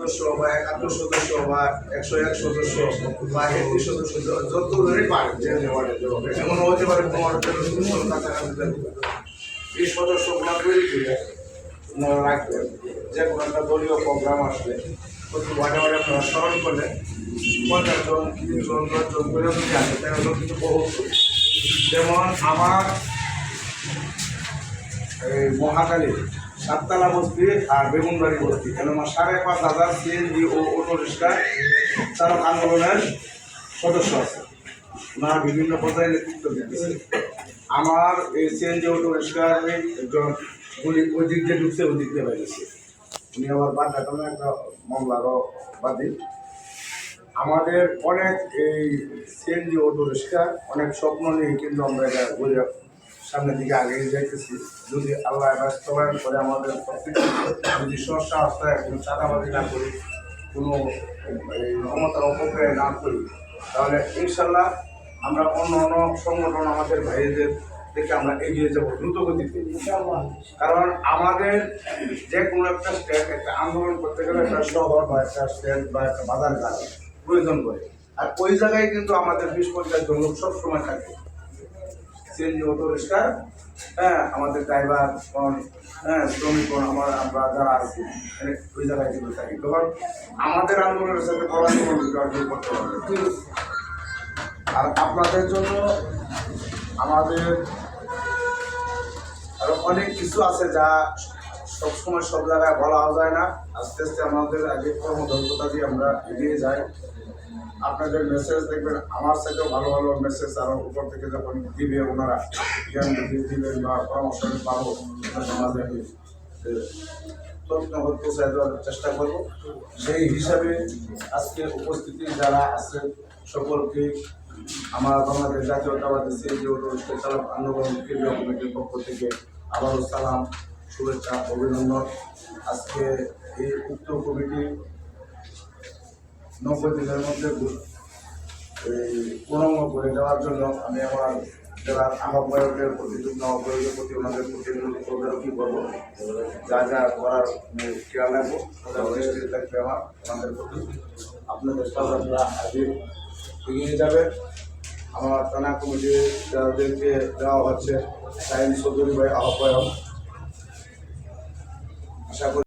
সদস্য বা একাত্তর সদস্য বা একশো এক সদস্য বা একত্রিশ সদস্য, যত ধরে যে ওয়ার্ডে এমন হতে পারে সদস্য কাছাকাছি। এই সদস্যগুলো তৈরি করে রাখবেন। যে কোনো একটা দলীয় প্রোগ্রাম আসলে, প্রতি ওয়ার্ডে ওয়ার্ডে স্মরণ করলে পঞ্চাশ জন, তিরিশ জন, দশ জন করে যদি আসে কিছু বহু যেমন আমার এই মহাকালী সাততলা বস্তি আর বেগুনবাড়ি বস্তি। কেন সাড়ে পাঁচ হাজার সিএনজি ও অটো রিক্সা চালক আন্দোলনের সদস্য আছে। ওনারা বিভিন্ন পর্যায়ে নেতৃত্ব দিতেছে আমার এই সিএনজি অটো রিক্সার ওই দিক দিয়ে ঢুকছে, ওই দিক দিয়ে বেরিয়েছে উনি আমার কোনো একটা মামলারও বাদী। আমাদের অনেক এই সিএনজি অটো রিক্সা অনেক স্বপ্ন নিয়ে কিন্তু আমরা এটা সামনের দিকে আগে যাইতেছি। যদি আল্লাহ বাস্তবায়ন করে আমাদের প্রত্যেককে যদি সস্তা অবস্থায় কোনো চাঁদাবাজি না করি, কোনো ক্ষমতার অপব্যয় না করি, তাহলে ইনশাল্লাহ আমরা অন্য অন্য সংগঠন আমাদের ভাইদের থেকে আমরা এগিয়ে যাব দ্রুত গতিতে কারণ আমাদের যে কোনো একটা স্টেট একটা আন্দোলন করতে গেলে একটা শহর বা একটা স্টেট বা একটা বাজার প্রয়োজন করে আর ওই জায়গায় কিন্তু আমাদের বিশ পঞ্চাশ জন লোক সবসময় থাকে। সিএনজি অটো রিক্সার হ্যাঁ আমাদের ড্রাইভার হ্যাঁ শ্রমিক আমার আমরা যারা আছি মানে ওই জায়গায় থাকি। তখন আমাদের আন্দোলনের সাথে করার জন্য করতে হবে আর আপনাদের জন্য আমাদের আরও অনেক কিছু আছে যা সবসময় সব জায়গায় বলাও যায় না। আস্তে আস্তে আমাদের আগে কর্মদক্ষতা দিয়ে আমরা এগিয়ে যাই। আপনাদের মেসেজ দেখবেন, আমার সাথেও ভালো ভালো মেসেজ আরও উপর থেকে যখন দিবে ওনারা, জ্ঞান দিবেন বা পরামর্শ পাবো তথ্য পৌঁছায় দেওয়ার চেষ্টা করব। সেই হিসাবে আজকে উপস্থিতি যারা আছেন সকলকে আমার বাংলাদেশ জাতীয়তাবাদী সিএনজি টুরিস্টের চালক আন্দোলন, কেন্দ্রীয় কমিটির পক্ষ থেকে আবারও সালাম। শুভেচ্ছা অভিনন্দন। আজকে এই উক্ত কমিটি নব্বই দিনের মধ্যে পূর্ণাঙ্গ করে দেওয়ার জন্য আমি আমার জেলার আহ্বায়কের প্রতি আহ্বায়কের প্রতি ওনাদের প্রতি অনুরোধ করব যা যা করার খেয়াল রাখব দৃষ্টি থাকবে আমার আমাদের প্রতি। আপনাদের আপনারা আগে এগিয়ে যাবেন আমার থানা কমিটি যাদেরকে দেওয়া হচ্ছে সাইন চৌধুরী ভাই আহ্বায়ক। আশা করি